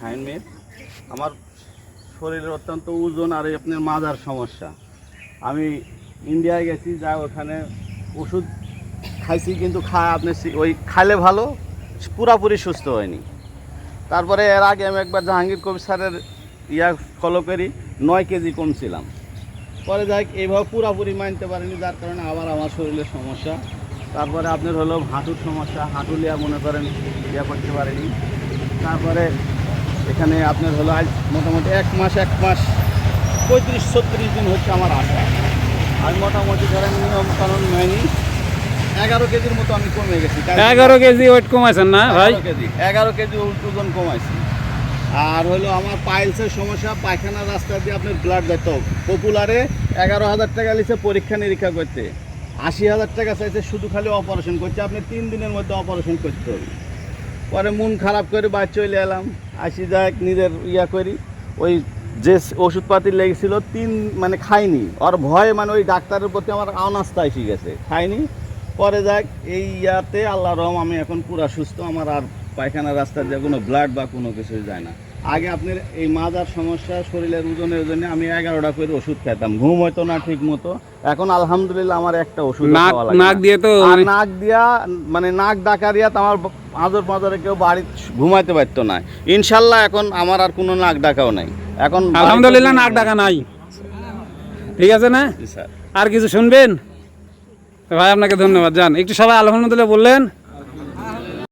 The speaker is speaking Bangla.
শাহিন মির আমার শরীরের অত্যন্ত ওজন আর আপনার মাজার সমস্যা। আমি ইন্ডিয়ায় গেছি, যা ওখানে ওষুধ খাইছি, কিন্তু খা আপনি ওই খাইলে ভালো, পুরাপুরি সুস্থ হয়নি। তারপরে এর আগে আমি একবার জাহাঙ্গীর কবির স্যারের ইয়া ফলো করি, নয় কেজি কমছিলাম। পরে যাই এইভাবে পুরাপুরি মানতে পারিনি, যার কারণে আবার আমার শরীরের সমস্যা। তারপরে আপনার হলো হাঁটুর সমস্যা, হাঁটুলিয়া মনে করেন ইয়া করতে পারেনি। তারপরে এখানে আপনার হলো আজ মোটামুটি এক মাস এক মাস পঁয়ত্রিশ ছত্রিশ দিন হচ্ছে আমার আসা আমি মোটামুটি ধরেন নিয়ম কানুন মেনি এগারো কেজির মতো আমি কমে গেছি। এগারো কেজি ওয়েট কমাইছেন না ভাই? কেজি এগারো কেজি ওজন কমাইছি। আর হলো আমার পাইলসের সমস্যা পায়খানা রাস্তা দিয়ে আপনার ব্লাড যেত পপুলারে এগারো হাজার টাকা লিখছে পরীক্ষা নিরীক্ষা করতে। আশি হাজার টাকা চাইছে শুধু খালি অপারেশন করছে আপনি তিন দিনের মধ্যে অপারেশন করতে হবে। পরে মন খারাপ করে বাড়ি চলে এলাম। আসি যাক নিজের ইয়া করি। ওই যে ওষুধপাতি লেগেছিল তিন মানে খাইনি। আর ভয়ে মানে ওই ডাক্তারের প্রতি আমার অনাস্থা এসে গেছে। খাইনি। পরে যাক, এই ইয়াতে আল্লাহ রহম, আমি এখন পুরা সুস্থ। আমার আর পায়খানা রাস্তার যে কোনো ব্লাড বা কোনো কিছু যায় না। আগে আপনার এই মাজার সমস্যা শরীরের ওজনের জন্য আমি এগারোটা করে ওষুধ খেতাম। ঘুম হতো না ঠিক মতো এখন আলহামদুলিল্লাহ আমার একটা ওষুধ নাক নাক দিয়ে তো নাক দিয়া মানে নাক ডাকারিয়া তো আমার আদর পাদরে কেউ বাড়ি ঘুমাইতে পারতো না। ইনশাল্লাহ এখন আমার আর কোনো নাক ডাকাও নাই। এখন আলহামদুলিল্লাহ নাক ডাকা নাই। ঠিক আছে না? স্যার। আর কিছু শুনবেন? ভাই আপনাকে ধন্যবাদ। যান একটু সবাই আলহামদুলিল্লাহ বললেন।